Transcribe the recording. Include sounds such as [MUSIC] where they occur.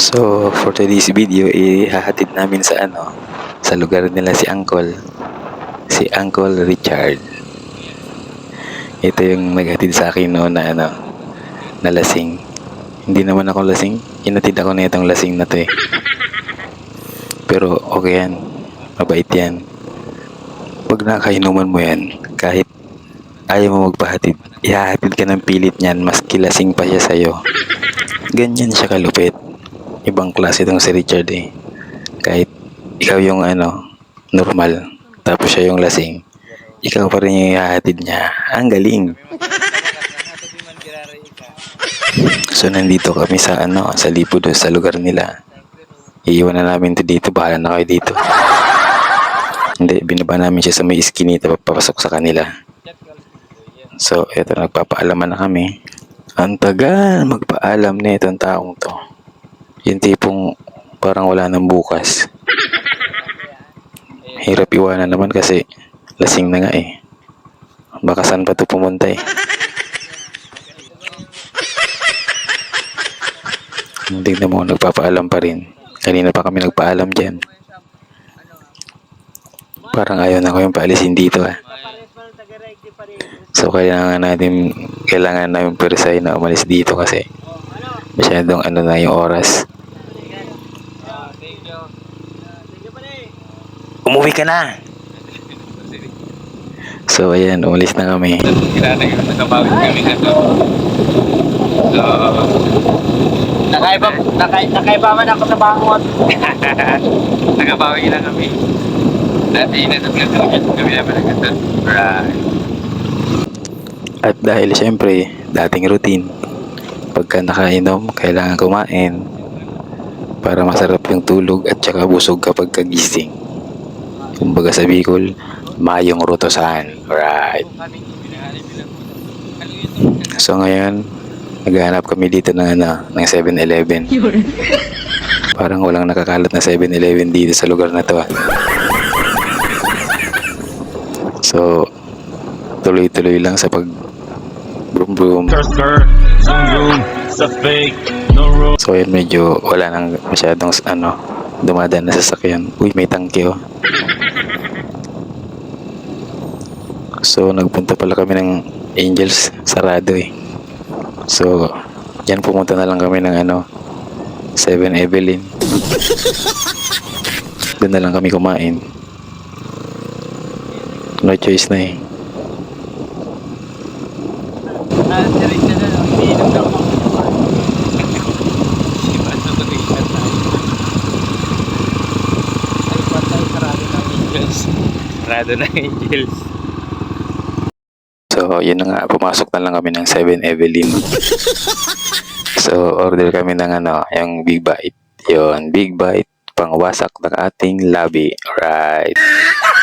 So, for today's video, ihahatid namin sa ano, sa lugar nila si Uncle. Si Uncle Richard. Ito yung naghatid sa akin noon na ano, na lasing. Hindi naman ako lasing. Inatid ako na itong lasing na to eh. Pero okay yan. Mabait yan. Pag nakainuman mo yan, kahit ayaw mo magpahatid, ihahatid ka ng pilit niyan, mas kilasing pa siya sa'yo. Ganyan siya kalupit. Ibang klase itong si Richard eh. Kahit ikaw yung ano, normal, tapos siya yung lasing, ikaw pa rin yung ihahatid niya. Ang galing. [LAUGHS] So nandito kami sa ano, sa Lipo doon sa lugar nila. Iiwan na namin to dito, bahala na kayo dito. [LAUGHS] Hindi, binaba namin siya sa may iskinita, papasok sa kanila. So, eto, nagpapaalaman na kami. Ang tagal magpaalam na itong taong to. Yung tipong parang wala nang bukas. Hirap iwanan naman kasi lasing na nga eh. Baka saan pa to pumunta eh. Tingnan mo, nagpapaalam pa rin. Kanina pa kami nagpaalam dyan. Parang ayaw na ko yung paalisin dito ah. So kailangan natin kailangan namin perisay na umalis dito kasi masyadong ano na yung oras. Umuwi ka na! So ayan, umalis na kami. Kilala yung nakabawit kami na to. So, Nakaiba, naka, nakaiba man ako sa bangon. [LAUGHS] nakabawi na kami. Dati inatag na kami naman ng ganito. Right. At dahil syempre, dating routine, pagka nakainom, kailangan kumain para masarap yung tulog at saka busog kapag kagising. Kumbaga sa Bicol, mayong rutosan. Right. So ngayon, naghahanap kami dito ng, ano, ng 7-Eleven. [LAUGHS] Parang walang nakakalat na 7-Eleven dito sa lugar na to. ah. So, tuloy-tuloy lang sa pag boom boom. Skirt, skirt, zoom, zoom, sa fake, no room. So yun medyo wala nang masyadong ano dumadaan na sasakyan. Uy, may tangke oh. So nagpunta pala kami ng Angels sarado eh. So yan pumunta na lang kami ng ano 7 Evelyn. [LAUGHS] Doon na lang kami kumain. No choice na eh. Direct na lang. Iniinom daw ako. Ay, patay, sarado na ang angels. Rado na angels. So, yun na nga, pumasok na lang kami ng 7 Evelyn. [LAUGHS] so, order kami ng ano, yung Big Bite. Yun, Big Bite, pangwasak ng ating labi. Alright. [LAUGHS]